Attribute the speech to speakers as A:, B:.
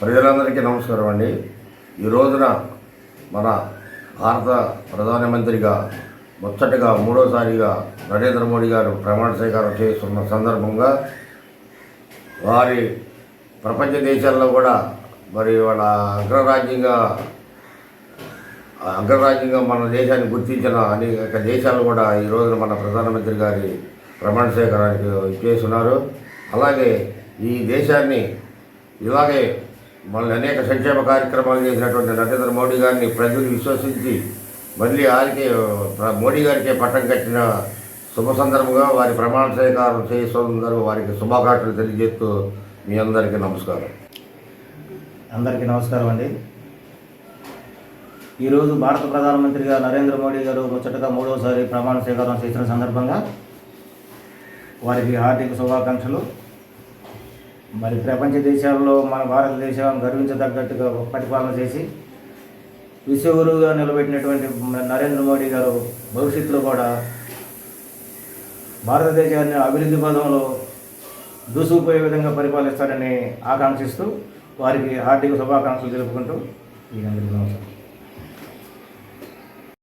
A: ప్రజలందరికీ నమస్కారం అండి. ఈ రోజున మన భారత ప్రధానమంత్రిగా ముచ్చటగా మూడోసారిగా నరేంద్ర మోడీ గారు ప్రమాణ స్వీకారం చేస్తున్న సందర్భంగా వారి ప్రపంచ దేశాల్లో కూడా మరి వాళ్ళ అగ్రరాజ్యంగా అగ్రరాజ్యంగా మన దేశాన్ని గుర్తించిన అనేక దేశాలు కూడా ఈ రోజున మన ప్రధానమంత్రి గారి ప్రమాణ స్వీకారానికి చేస్తున్నారు. అలాగే ఈ దేశాన్ని ఇలాగే మళ్ళీ అనేక సంక్షేమ కార్యక్రమాలు చేసినటువంటి నరేంద్ర మోడీ గారిని ప్రజలు విశ్వసించి మళ్ళీ ఆయనకి మోడీ గారికి పట్టం కట్టిన శుభ సందర్భంగా వారి ప్రమాణ స్వీకారం చేస్తున్నారు వారికి శుభాకాంక్షలు తెలియజేస్తూ మీ అందరికీ నమస్కారం.
B: అందరికీ నమస్కారం అండి. ఈరోజు భారత ప్రధానమంత్రిగా నరేంద్ర మోడీ గారు ముచ్చటగా మూడవసారి ప్రమాణ స్వీకారం చేసిన సందర్భంగా వారికి హార్దిక శుభాకాంక్షలు. మరి ప్రపంచ దేశాల్లో మన భారతదేశం గర్వించదగ్గట్టుగా పరిపాలన చేసి విశ్వగురువుగా నిలబెట్టినటువంటి నరేంద్ర మోడీ గారు భవిష్యత్తులో కూడా భారతదేశాన్ని అభివృద్ధి పదంలో దూసుకుపోయే విధంగా పరిపాలిస్తారని ఆకాంక్షిస్తూ వారికి హార్దిక శుభాకాంక్షలు తెలుపుకుంటూ ఈ అందరికీ నమస్కారం.